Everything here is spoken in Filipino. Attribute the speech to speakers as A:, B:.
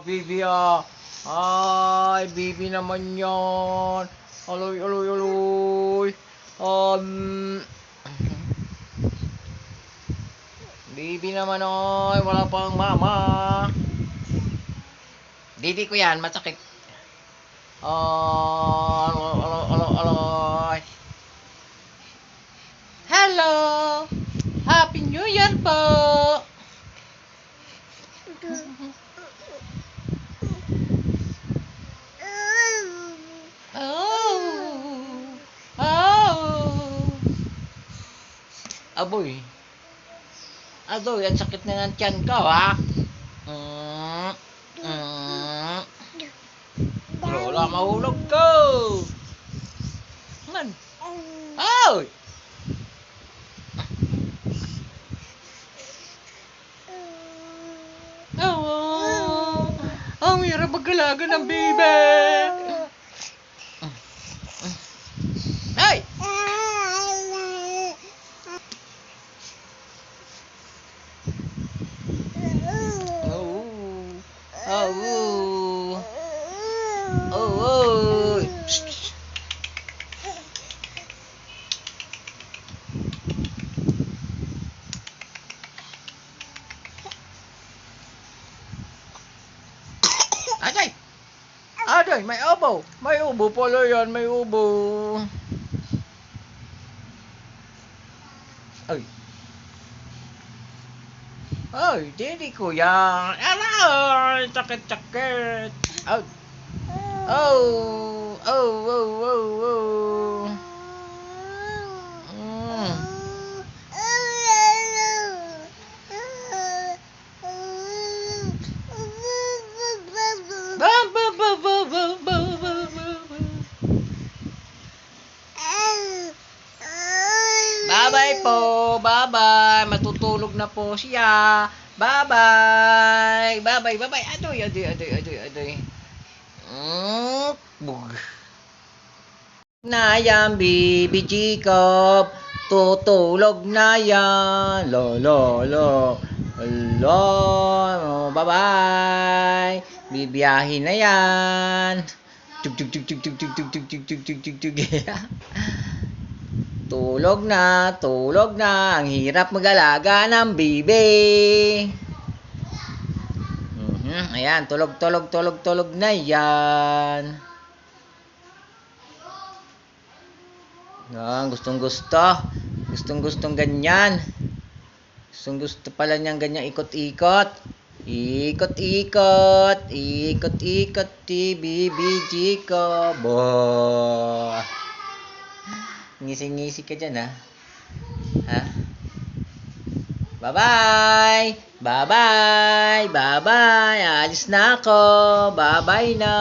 A: Bibi ah. Ay, Bibi naman yan. Aloy, aloy, aloy. Um, Bibi naman ay, wala pang mama. Didi ko yan, masakit. Ah, alo, alo, alo. Hello! Happy New Year po! Aboy. Adoy, ang sakit na ng tiyan ko, ha? Mm, mm. Lola, mahulog ko! Man! Oy! Oh! Ang hirap mag-alaga ng baby! Oh! Oh! Oh! Shh, shh. Ajay! Ajay, may ubo! May ubo pala yan, may ubo! Ay! Oh, Daddy Kuya. Hello, sakit-sakit. Oh. Oh, oh, oh, oh, oh. Mm. Bye-bye, po. Na po siya. Bye-bye. Bye-bye. Bye-bye. Adoy, adoy, adoy, adoy, adoy. Mm, bug. Na yan, Bibi Jacob. Tutulog na yan. Lo, lo, lo. Lo. Oh, Bye-bye. Bibiyahin na yan. Tug, tug, tug, tug, tug, tug, tug, tug, tug, tug, tug, tug. Tulog na, tulog na. Ang hirap mag-alaga ng bibi. Mhm, Ayan, tulog, tulog, tulog, tulog na yan. Yan, gustong gusto. Gustong gustong ganyan. Gustong gusto pala niyang ganyan ikot-ikot. Ikot-ikot. Ikot-ikot. Ti-bibi ko. Bo. Ngisi-ngisi ka dyan, ha? Ha? Bye-bye! Bye-bye! Bye-bye! Alis na ako! Bye-bye na!